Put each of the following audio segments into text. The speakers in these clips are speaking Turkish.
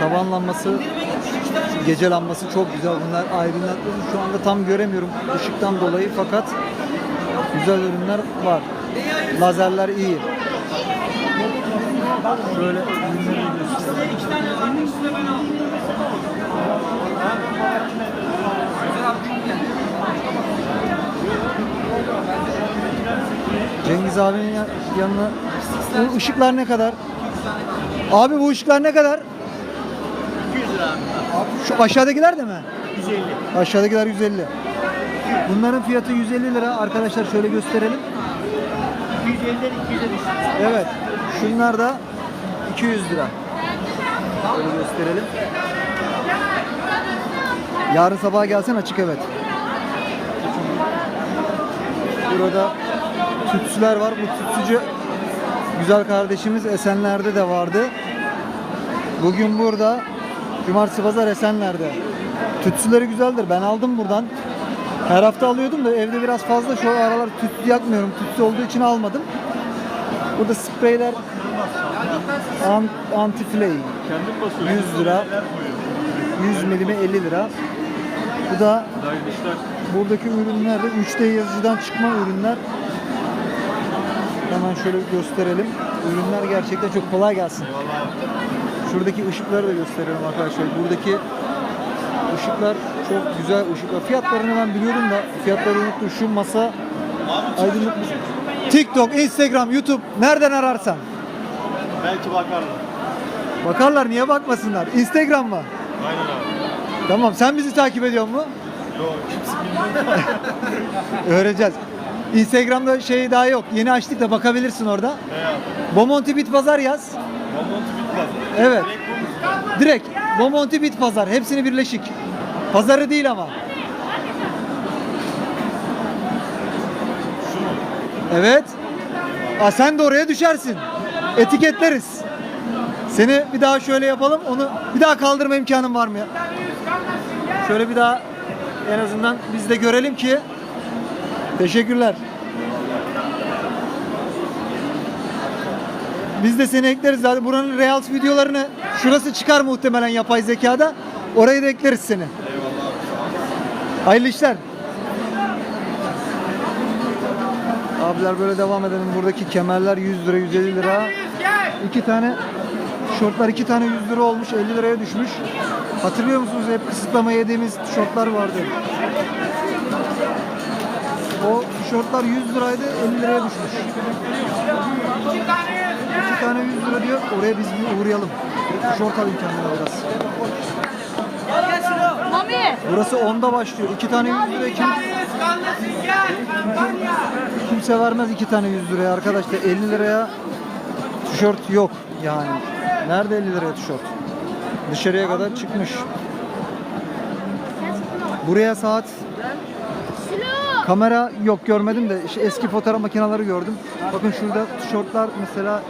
Tavan lambası, gece lambası çok güzel. Bunlar aydınlatıyor. Şu anda tam göremiyorum ışıktan dolayı fakat güzel ürünler var. Lazerler iyi. Şöyle ürünleri. Cengiz abinin ya- yanına bu ışıklar ne kadar? Abi bu ışıklar ne kadar? 200 lira abi. Şu aşağıdakiler de mi? 150. Aşağıdakiler 150. Bunların fiyatı 150 lira. Arkadaşlar şöyle gösterelim. 250'den 200'e düştü. Evet. Şunlar da 200 lira. Şöyle gösterelim. Yarın sabah gelsen açık evet. Burada tütsüler var. Bu tütsücü güzel kardeşimiz Esenler'de de vardı. Bugün burada Cumartesi Pazar Esenler'de. Tütsüleri güzeldir. Ben aldım buradan. Her hafta alıyordum da evde biraz fazla. Şu aralar tütsü yakmıyorum. Tütsü olduğu için almadım. Burada spreyler an, anti-flay Kendim basıyorum. 100 lira. 100 milime 50 lira. Bu da buradaki ürünler de 3D yazıcıdan çıkma ürünler. Hemen şöyle gösterelim. Ürünler gerçekten çok kolay gelsin. Şuradaki ışıkları da gösteriyorum arkadaşlar. Buradaki ışıklar çok güzel ışıklar. Fiyatlarını ben biliyorum da fiyatları unuttum. Şu masa aydınlık TikTok, Instagram, YouTube nereden ararsan. Belki bakarlar. Bakarlar niye bakmasınlar? Instagram mı? Aynen abi. Tamam sen bizi takip ediyor mu? Yok kimse bilmiyor. Öğreneceğiz. Instagram'da şey daha yok. Yeni açtık da bakabilirsin orada. Abi? Bomonti Bit Pazar yaz. Monmontu bitmez. Evet. Direkt bu Direkt Bomonti Bit Pazar. Hepsini birleşik. Pazarı değil ama. Mu? Evet. Aa, sen de oraya düşersin. Etiketleriz. Seni bir daha şöyle yapalım. Onu bir daha kaldırma imkanın var mı ya? Şöyle bir daha en azından biz de görelim ki. Teşekkürler. Biz de seni ekleriz zaten. Buranın Reels videolarını şurası çıkar muhtemelen yapay zekada. Orayı da ekleriz seni. Hayırlı işler. Abiler böyle devam edelim. Buradaki kemerler 100 lira, 150 lira. İki tane şortlar iki tane 100 lira olmuş, 50 liraya düşmüş. Hatırlıyor musunuz hep kısıtlama yediğimiz şortlar vardı. O tişörtler 100 liraydı, 50 liraya düşmüş. Tane 100 lira diyor, oraya biz bir uğrayalım. Tişört alayım kendime biraz. Mami. Burası 10'da başlıyor. İki tane 100 liraya kim, kimse vermez iki tane 100 liraya arkadaşlar. 50 liraya tişört yok yani. Nerede 50 liraya tişört? Dışarıya kadar çıkmış. Buraya saat kamera yok görmedim de işte eski fotoğraf makineleri gördüm. Bakın şurada tişörtler mesela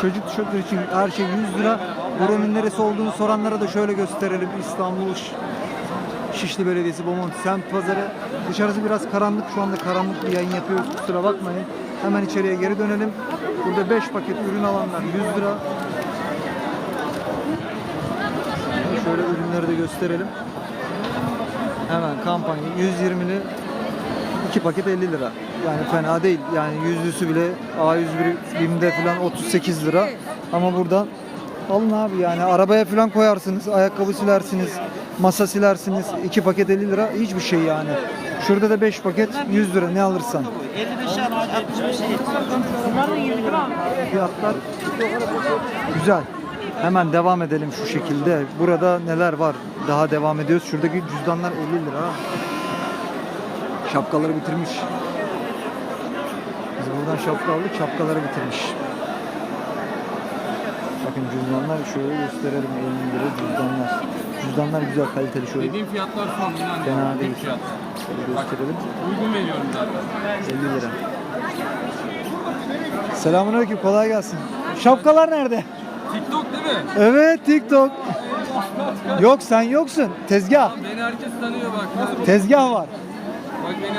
çocuk tişörtleri için her şey 100 lira. Buranın neresi olduğunu soranlara da şöyle gösterelim. İstanbul Şişli Belediyesi Bomonti Semt Pazarı. Dışarısı biraz karanlık. Şu anda karanlık bir yayın yapıyoruz. Kusura bakmayın. Hemen içeriye geri dönelim. Burada 5 paket ürün alanlar 100 lira. Şöyle ürünleri de gösterelim. Hemen kampanya 120'li 2 paket 50 lira. Yani fena değil. Yani yüzlüsü bile A101 BİM'de falan 38 lira. Ama burada alın abi yani arabaya falan koyarsınız, ayakkabı silersiniz, masa silersiniz. 2 paket 50 lira hiçbir şey yani. Şurada da 5 paket 100 lira ne alırsan. 55 60 65 Fiyatlar güzel. Hemen devam edelim şu şekilde. Burada neler var? Daha devam ediyoruz. Şuradaki cüzdanlar 50 lira. Şapkaları bitirmiş. Biz buradan şapka aldık, şapkaları bitirmiş. Bakın cüzdanlar şöyle gösterelim 50 lira cüzdanlar. Cüzdanlar güzel kaliteli şöyle. Dediğim fiyatlar son inan. Fena değil. Fiyat. Şöyle gösterelim. Uygun veriyorum zaten. 50 lira. Selamünaleyküm, kolay gelsin. Şapkalar nerede? TikTok değil mi? Evet TikTok. Yok sen yoksun. Tezgah. Beni herkes tanıyor bak. Tezgah var.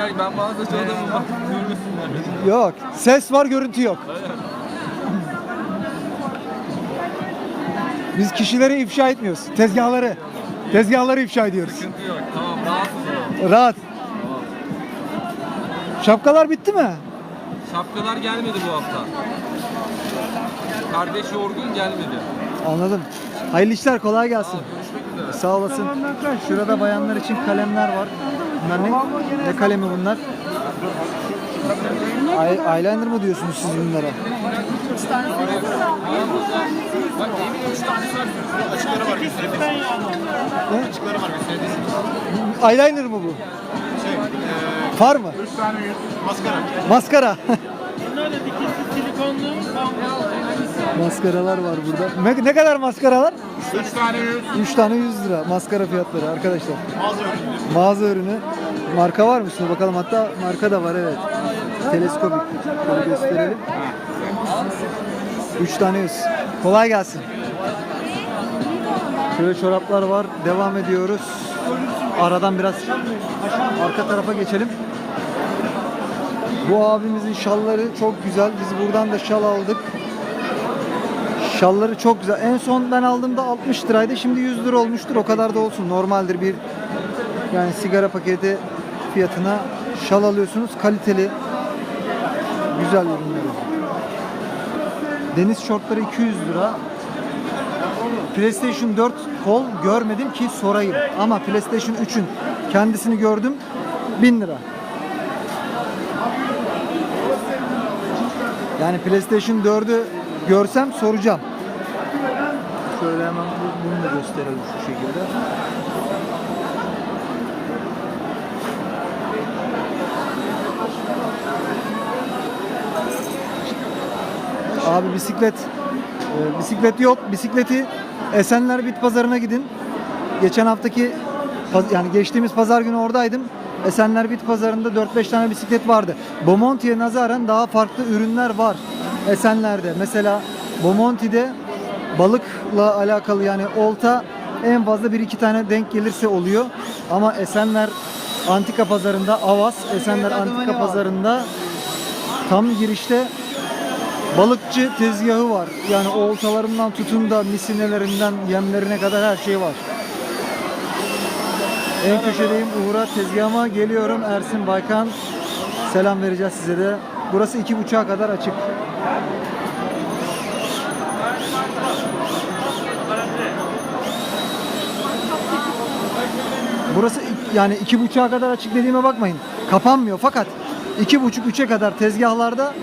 Her- ben bazı adamım bak. Görürsünler. Yok. Ses var görüntü yok. Biz kişileri ifşa etmiyoruz. Tezgahları. Tezgahları ifşa ediyoruz. Sıkıntı yok. Tamam rahatsız ol. Rahat. Şapkalar bitti mi? Şapkalar gelmedi bu hafta. Kardeş yorgun gelmedi. Anladım. Hayırlı işler kolay gelsin. Görüşmek üzere. Sağ olasın. Şurada bayanlar için kalemler var. Bunlar ne? Ne kalemi bunlar? Ay- eyeliner mı diyorsunuz siz bunlara? Ne? Şey, Eyeliner mı bu? e, Far mı? Maskara. Maskara. Bunlar da dikişli silikonlu. Maskaralar var burada. Ne, ne kadar maskaralar? Üç tane yüz. 3 tane 100 lira maskara fiyatları arkadaşlar. Mağaza ürünü. Mağaza ürünü. Marka var mı? Şimdi bakalım hatta marka da var evet. Teleskopik. Şöyle gösterelim. 3 tane 100. Kolay gelsin. Şöyle çoraplar var. Devam ediyoruz. Aradan biraz arka tarafa geçelim. Bu abimizin şalları çok güzel. Biz buradan da şal aldık. Şalları çok güzel. En son ben aldığımda 60 liraydı. Şimdi 100 lira olmuştur. O kadar da olsun. Normaldir bir yani sigara paketi fiyatına şal alıyorsunuz. Kaliteli güzel ürünler. Deniz şortları 200 lira. PlayStation 4 kol görmedim ki sorayım. Ama PlayStation 3'ün kendisini gördüm. 1000 lira. Yani PlayStation 4'ü görsem soracağım. Şöyle hemen bu- bunu da gösterelim şu şekilde. Abi bisiklet e, bisiklet yok. Bisikleti Esenler Bit Pazarı'na gidin. Geçen haftaki yani geçtiğimiz pazar günü oradaydım. Esenler Bit Pazarı'nda 4-5 tane bisiklet vardı. Bomonti'ye nazaran daha farklı ürünler var Esenler'de. Mesela Bomonti'de balıkla alakalı yani olta en fazla 1-2 tane denk gelirse oluyor. Ama Esenler Antika Pazarı'nda Avas, Esenler Antika Pazarı'nda tam girişte balıkçı tezgahı var. Yani oltalarından tutun da misinelerinden yemlerine kadar her şey var. En köşedeyim Uğur'a tezgahıma geliyorum Ersin Baykan. Selam vereceğiz size de. Burası iki buçuğa kadar açık. Burası ik- yani iki buçuğa kadar açık dediğime bakmayın. Kapanmıyor fakat iki buçuk üçe kadar tezgahlarda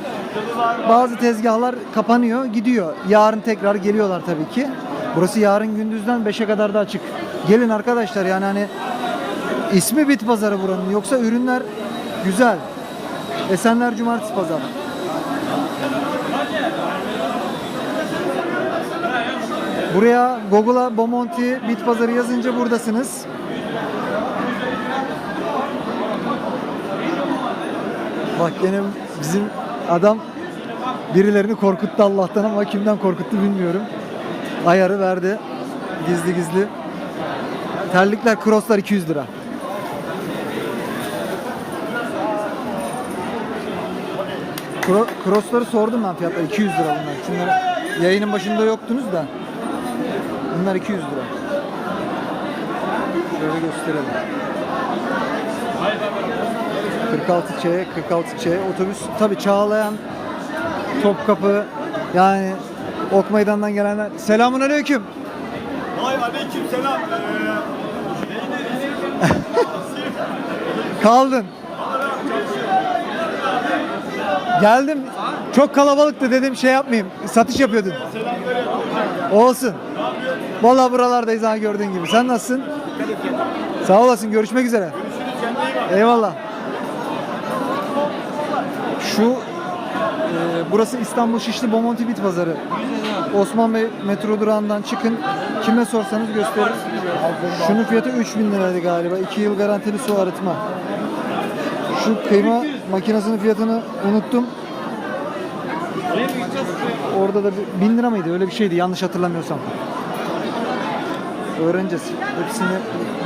bazı tezgahlar kapanıyor gidiyor. Yarın tekrar geliyorlar tabii ki. Burası yarın gündüzden 5'e kadar da açık. Gelin arkadaşlar yani hani ismi bit pazarı buranın yoksa ürünler güzel. Esenler Cumartesi Pazarı. Buraya Google'a Bomonti Bit Pazarı yazınca buradasınız. Bak gene bizim adam birilerini korkuttu Allah'tan ama kimden korkuttu bilmiyorum. Ayarı verdi. Gizli gizli. Terlikler, crosslar 200 lira. Kro- Crossları sordum ben fiyatları 200 lira bunlar. Şunları yayının başında yoktunuz da. Bunlar 200 lira. Şöyle gösterelim. 46Ç, 46Ç otobüs tabi Çağlayan, Topkapı yani Ok Meydan'dan gelenler. Selamun aleyküm. Vay aleyküm selam. Kaldın. Geldim. Çok kalabalıktı dedim şey yapmayayım. Satış yapıyordun. Olsun. Valla buralardayız ha gördüğün gibi. Sen nasılsın? Sağ olasın. Görüşmek üzere. Eyvallah. Şu e, burası İstanbul Şişli Bomonti Bit Pazarı. Osman Bey metro durağından çıkın. Kime sorsanız gösterir. Şunun fiyatı 3000 liraydı galiba. 2 yıl garantili su arıtma. Şu kıyma makinesinin fiyatını unuttum. Orada da bir- 1000 lira mıydı? Öyle bir şeydi yanlış hatırlamıyorsam. Öğreneceğiz. Hepsini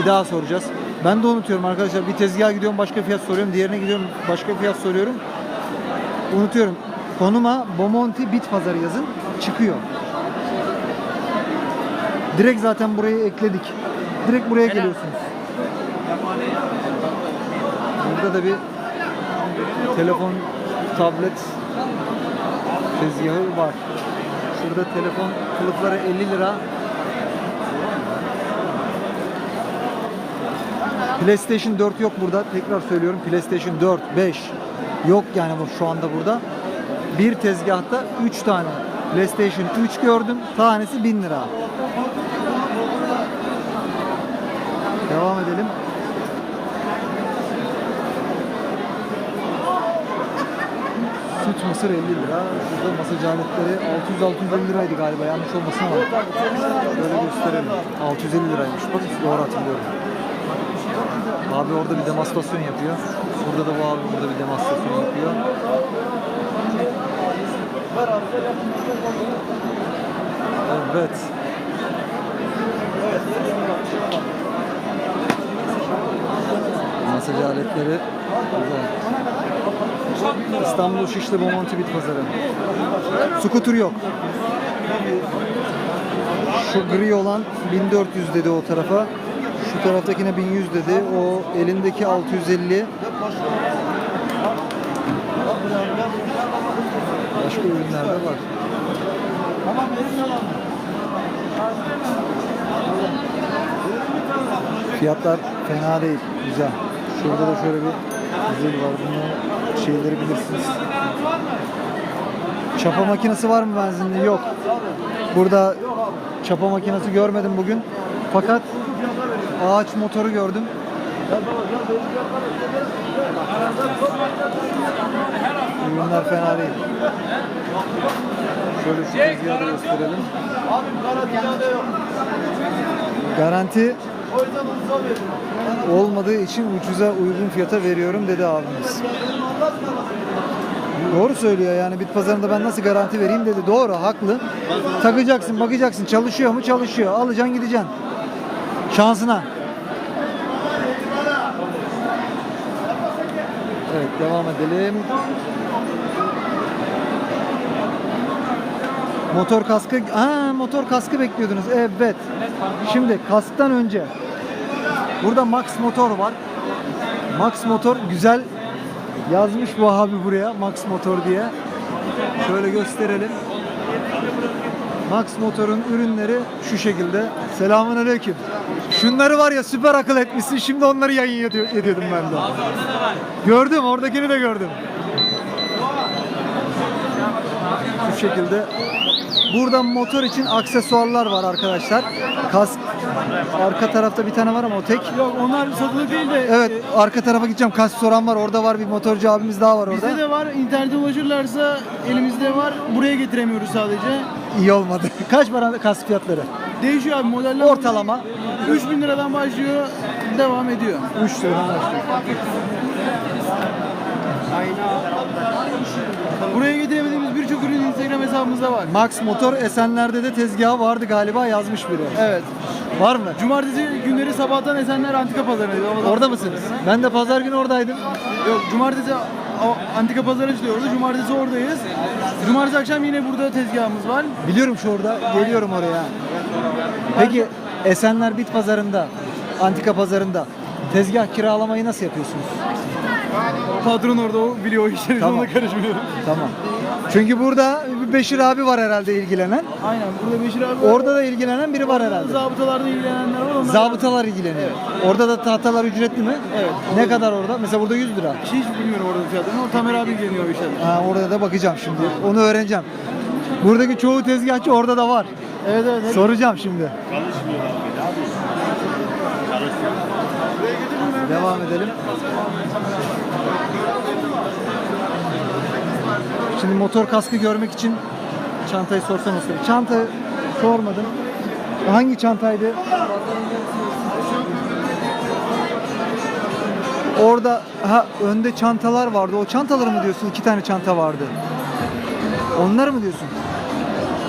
bir daha soracağız. Ben de unutuyorum arkadaşlar. Bir tezgaha gidiyorum başka fiyat soruyorum. Diğerine gidiyorum başka fiyat soruyorum. Unutuyorum. Konuma Bomonti Bit Pazarı yazın. Çıkıyor. Direkt zaten burayı ekledik. Direkt buraya geliyorsunuz. Burada da bir telefon, tablet tezgahı var. Şurada telefon kılıfları 50 lira. PlayStation 4 yok burada. Tekrar söylüyorum PlayStation 4, 5 yok yani bu şu anda burada. Bir tezgahta 3 tane PlayStation 3 gördüm. Tanesi 1000 lira. Devam edelim. Süt mısır 50 lira. Şurada masaj aletleri 600-650 liraydı galiba yanlış olmasın ama. Şöyle gösterelim. 650 liraymış. Bak doğru hatırlıyorum. Abi orada bir demonstrasyon yapıyor. Burada da bu abi burada bir demonstrasyon yapıyor. Evet. Masaj aletleri güzel. İstanbul Şişli Bomonti Bit Pazarı. Skuter yok. Şu gri olan 1400 dedi o tarafa. Şu taraftakine 1100 dedi. O elindeki 650. Başka ürünler de var. Fiyatlar fena değil. Güzel. Şurada da şöyle bir zil var. Bunların şeyleri bilirsiniz. Çapa makinesi var mı benzinli? Yok. Burada çapa makinesi görmedim bugün. Fakat ağaç motoru gördüm. Ürünler fena değil. Şöyle şu tezgahı da gösterelim. Garanti olmadığı için ucuza uygun fiyata veriyorum dedi abimiz. Doğru söylüyor yani bit pazarında ben nasıl garanti vereyim dedi. Doğru haklı. Takacaksın bakacaksın çalışıyor mu çalışıyor. Alacaksın gideceksin. Şansına. Evet devam edelim. Motor kaskı, ha motor kaskı bekliyordunuz. Evet. Şimdi kasktan önce burada Max motor var. Max motor güzel yazmış bu abi buraya Max motor diye. Şöyle gösterelim. Max motorun ürünleri şu şekilde. Selamun aleyküm. Şunları var ya süper akıl etmişsin. Şimdi onları yayın ediyor- ediyordum ben de. Gördüm oradakini de gördüm. Şu şekilde. Burada motor için aksesuarlar var arkadaşlar. Kask. Arka tarafta bir tane var ama o tek. Yok onlar satılık değil de Evet arka tarafa gideceğim. Kask soran var. Orada var bir motorcu abimiz daha var orada. bizde de var. İnternete ulaşırlarsa elimizde var. Buraya getiremiyoruz sadece. İyi olmadı. Kaç para kask fiyatları? Değişiyor abi modeller. Ortalama 3000 liradan başlıyor. Devam ediyor. 3 liradan başlıyor. Buraya ürün Hesabımızda var. Max Motor Esenler'de de tezgahı vardı galiba yazmış biri. Evet. Var mı? Cumartesi günleri sabahtan Esenler Antika Pazarı'ndayız. Havadan- Orada mısınız? Ben de pazar günü oradaydım. Yok cumartesi Antika Pazarı orada. Cumartesi oradayız. Cumartesi akşam yine burada tezgahımız var. Biliyorum şu orada. Geliyorum oraya. Peki Esenler Bit Pazarı'nda, Antika Pazarı'nda tezgah kiralamayı nasıl yapıyorsunuz? Patron orada o biliyor o işleri. Tamam. Ona karışmıyorum. Tamam. Çünkü burada bir Beşir abi var herhalde ilgilenen. Aynen. Burada Beşir abi var. Orada da ilgilenen biri var herhalde. Zabıtalarla ilgilenenler var. Onlar Zabıtalar ilgileniyor. Orada da tahtalar ücretli mi? Evet. Ne kadar orada? Mesela burada 100 lira. Hiç bilmiyorum orada fiyatını. O Tamer abi ilgileniyor o işlerle. Ha, orada da bakacağım şimdi. Onu öğreneceğim. Buradaki çoğu tezgahçı orada da var. Evet evet. hep- Soracağım şimdi. Devam edelim. Şimdi motor kaskı görmek için çantayı sorsan olsun. Çanta sormadım. Hangi çantaydı? Orada ha önde çantalar vardı. O çantaları mı diyorsun? İki tane çanta vardı. Onları mı diyorsun?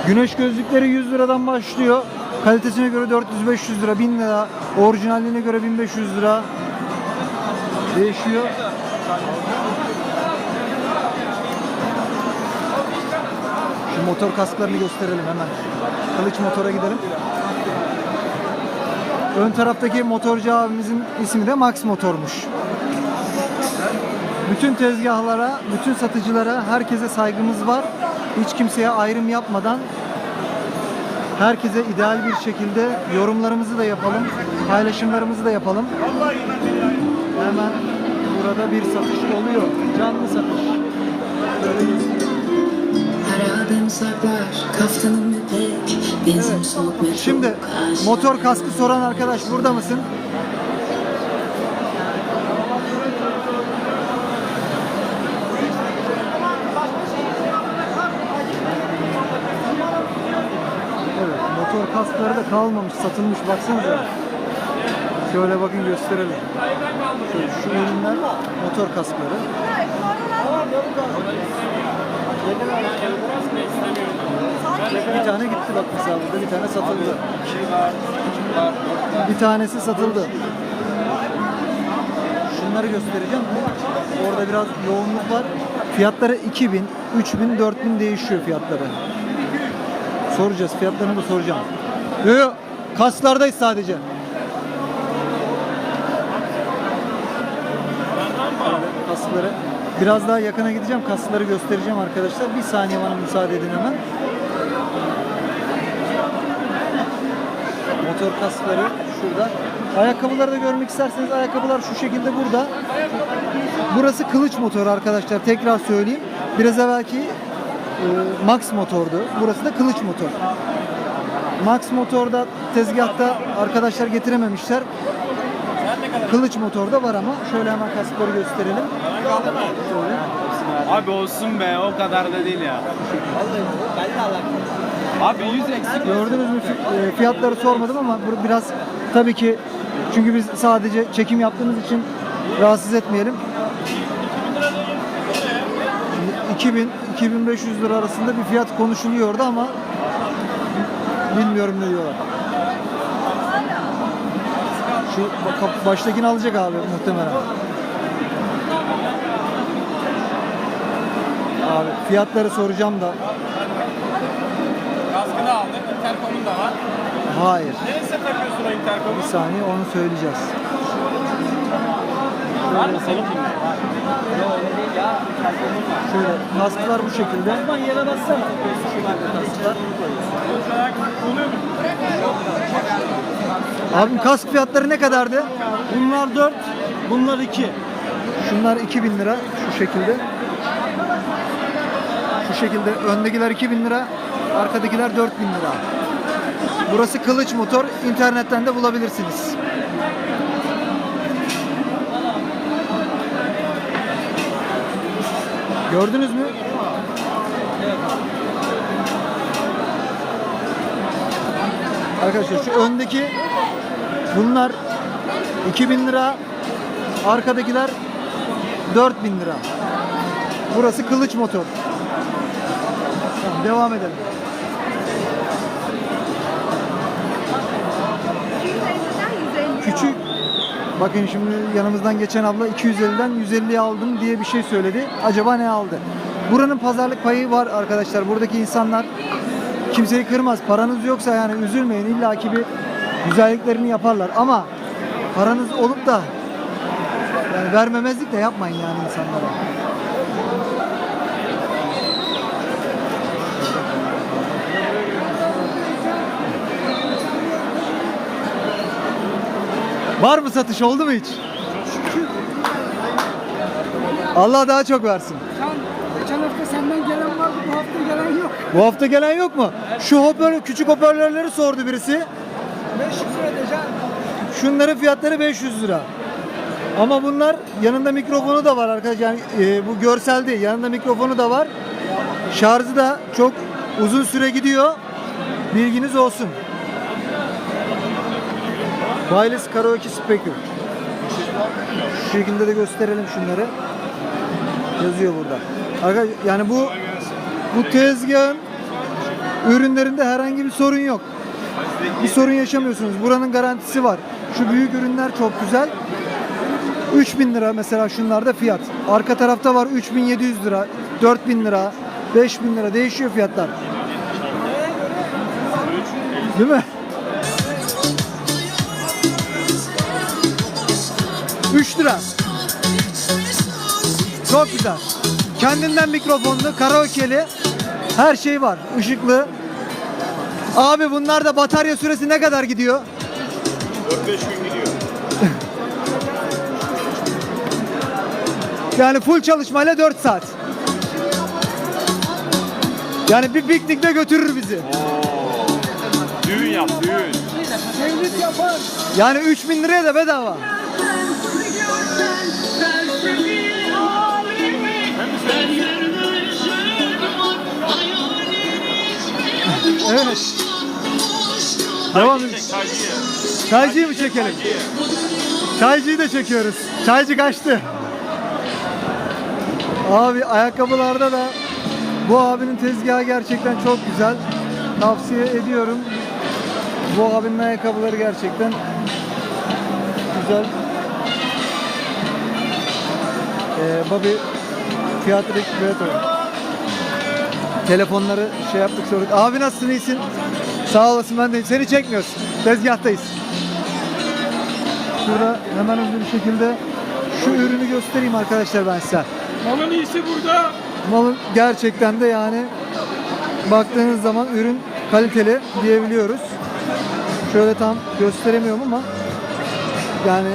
Güneş gözlükleri 100 liradan başlıyor. Kalitesine göre 400-500 lira, 1000 lira. Orijinaline göre 1500 lira. Değişiyor. Motor kasklarını gösterelim hemen. Kılıç motora gidelim. Ön taraftaki motorcu abimizin ismi de Max Motor'muş. Bütün tezgahlara, bütün satıcılara, herkese saygımız var. Hiç kimseye ayrım yapmadan herkese ideal bir şekilde yorumlarımızı da yapalım, paylaşımlarımızı da yapalım. Hemen burada bir satış oluyor. Canlı satış. Böyle saklar müpek soğuk metrobuk Şimdi motor kaskı soran arkadaş burada mısın? Evet, motor kaskları da kalmamış, satılmış. Baksanıza. Şöyle bakın gösterelim. Şöyle, şu ürünler motor kaskları. Bir tane gitti bak mesela burada bir tane satıldı. Bir tanesi satıldı. Şunları göstereceğim. Orada biraz yoğunluk var. Fiyatları 2000, 3000, 4000 değişiyor fiyatları. Soracağız. Fiyatlarını da soracağım. Yok yok. Kasklardayız sadece. Kaskları. Biraz daha yakına gideceğim. Kaskları göstereceğim arkadaşlar. Bir saniye bana müsaade edin hemen. Motor kaskları şurada. Ayakkabıları da görmek isterseniz ayakkabılar şu şekilde burada. Burası kılıç motor arkadaşlar. Tekrar söyleyeyim. Biraz evvelki e, Max motordu. Burası da kılıç motor. Max motorda tezgahta arkadaşlar getirememişler. Kılıç motorda var ama şöyle hemen kaskları gösterelim. Abi olsun be o kadar da değil ya. Abi 100 eksik. Gördünüz mü e, fiyatları sormadım ama biraz tabii ki çünkü biz sadece çekim yaptığımız için rahatsız etmeyelim. Şimdi 2000 2500 lira arasında bir fiyat konuşuluyordu ama bilmiyorum ne diyorlar. Şu baştakini alacak abi muhtemelen. Abi fiyatları soracağım da Kaskını aldık. Intercom'un da var. hayır. Neresi takıyorsun o intercom'u? Bir saniye onu söyleyeceğiz. Var mı senin kimde? Şöyle kasklar bu şekilde. Osman yere bassana. Kasklar. Abim kask fiyatları ne kadardı? Bunlar 4, bunlar 2. Şunlar 2000 lira şu şekilde. Şu şekilde öndekiler 2000 lira, arkadakiler 4000 lira. Burası Kılıç Motor. internetten de bulabilirsiniz. Gördünüz mü? Arkadaşlar şu öndeki bunlar 2000 lira, arkadakiler 4000 lira. Burası kılıç motor. Devam edelim. Küçük Bakın şimdi yanımızdan geçen abla 250'den 150'ye aldım diye bir şey söyledi. Acaba ne aldı? Buranın pazarlık payı var arkadaşlar. Buradaki insanlar kimseyi kırmaz. Paranız yoksa yani üzülmeyin. İlla ki bir güzelliklerini yaparlar. Ama paranız olup da yani vermemezlik de yapmayın yani insanlara. Var mı satış oldu mu hiç? Allah daha çok versin. Geçen hafta senden gelen vardı, bu hafta gelen yok. Bu hafta gelen yok mu? Şu hoparlör, küçük hoparlörleri sordu birisi. 500 lira ödeyeceğim. Şunların fiyatları 500 lira. Ama bunlar yanında mikrofonu da var arkadaşlar. Yani e, bu görsel değil. Yanında mikrofonu da var. Şarjı da çok uzun süre gidiyor. Bilginiz olsun. Wireless karaoke speaker. Şu şekilde de gösterelim şunları. Yazıyor burada. Arkadaşlar yani bu bu tezgahın ürünlerinde herhangi bir sorun yok. Bir sorun yaşamıyorsunuz. Buranın garantisi var. Şu büyük ürünler çok güzel. 3000 lira mesela şunlarda fiyat. Arka tarafta var 3700 lira, 4000 lira, 5000 lira değişiyor fiyatlar. Değil mi? 3 lira. Çok güzel. Kendinden mikrofonlu, karaoke'li her şey var. Işıklı. Abi bunlar da batarya süresi ne kadar gidiyor? 4-5 gün gidiyor. Yani full çalışmayla 4 saat. Yani bir piknikte götürür bizi. Düğün yap düğün. Devlet yapar. Yani 3000 liraya da bedava. Evet. Devam edelim. Çaycıyı. Mı çekelim? Çaycıyı da çekiyoruz. Çaycı kaçtı. Abi ayakkabılarda da bu abinin tezgahı gerçekten çok güzel. Tavsiye ediyorum. Bu abinin ayakkabıları gerçekten güzel. Ee, Bobby fiyat reklamı Telefonları şey yaptık sorduk. Abi nasılsın iyisin? Sağ olasın ben de. Seni çekmiyoruz. Tezgahtayız. Şurada hemen hızlı bir şekilde şu ürünü göstereyim arkadaşlar ben size. Malın iyisi burada. Malın gerçekten de yani baktığınız zaman ürün kaliteli diyebiliyoruz. Şöyle tam gösteremiyorum ama yani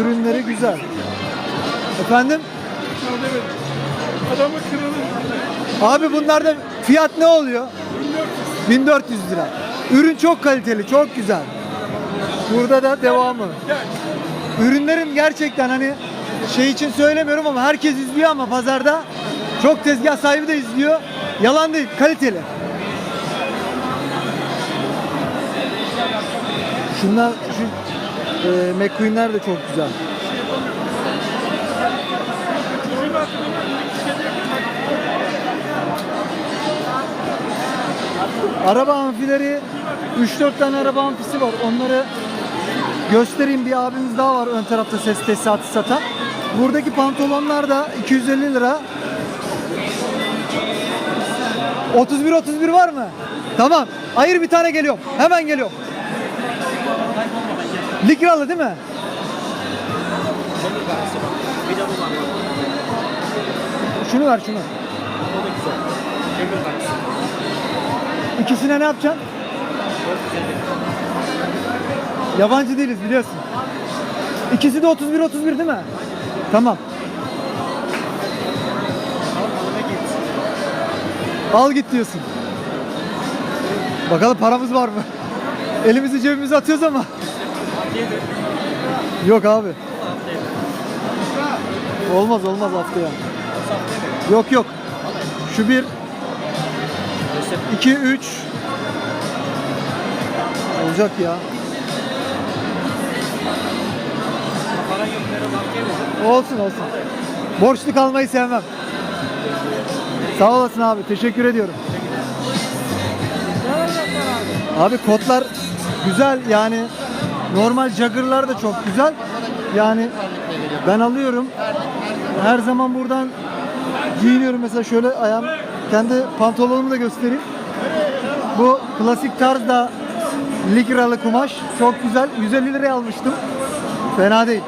ürünleri güzel. Efendim? Adamı kırılır. Abi bunlarda fiyat ne oluyor? 1400 lira. Ürün çok kaliteli, çok güzel. Burada da devamı. Ürünlerin gerçekten hani şey için söylemiyorum ama herkes izliyor ama pazarda çok tezgah sahibi de izliyor. Yalan değil, kaliteli. Şunlar şu e, McQueen'ler de çok güzel. Araba amfileri 3-4 tane araba amfisi var. Onları göstereyim. Bir abimiz daha var ön tarafta ses tesisatı satan. Buradaki pantolonlar da 250 lira. 31 31 var mı? Tamam. Ayır bir tane geliyorum. Hemen geliyorum. Likralı değil mi? Şunu ver şunu. İkisine ne yapacaksın? Yabancı değiliz biliyorsun. İkisi de 31 31 değil mi? Tamam. Al git diyorsun. Bakalım paramız var mı? Elimizi cebimize atıyoruz ama. Yok abi. Olmaz olmaz haftaya. Yok yok. Şu bir 2 3 Olacak ya. Olsun olsun. Borçlu kalmayı sevmem. Sağ olasın abi. Teşekkür ediyorum. Abi kotlar güzel yani normal Jagger'lar da çok güzel. Yani ben alıyorum. Her zaman buradan giyiniyorum mesela şöyle ayağım kendi pantolonumu da göstereyim. Bu klasik tarzda likralı kumaş çok güzel. 150 liraya almıştım. Fena değil.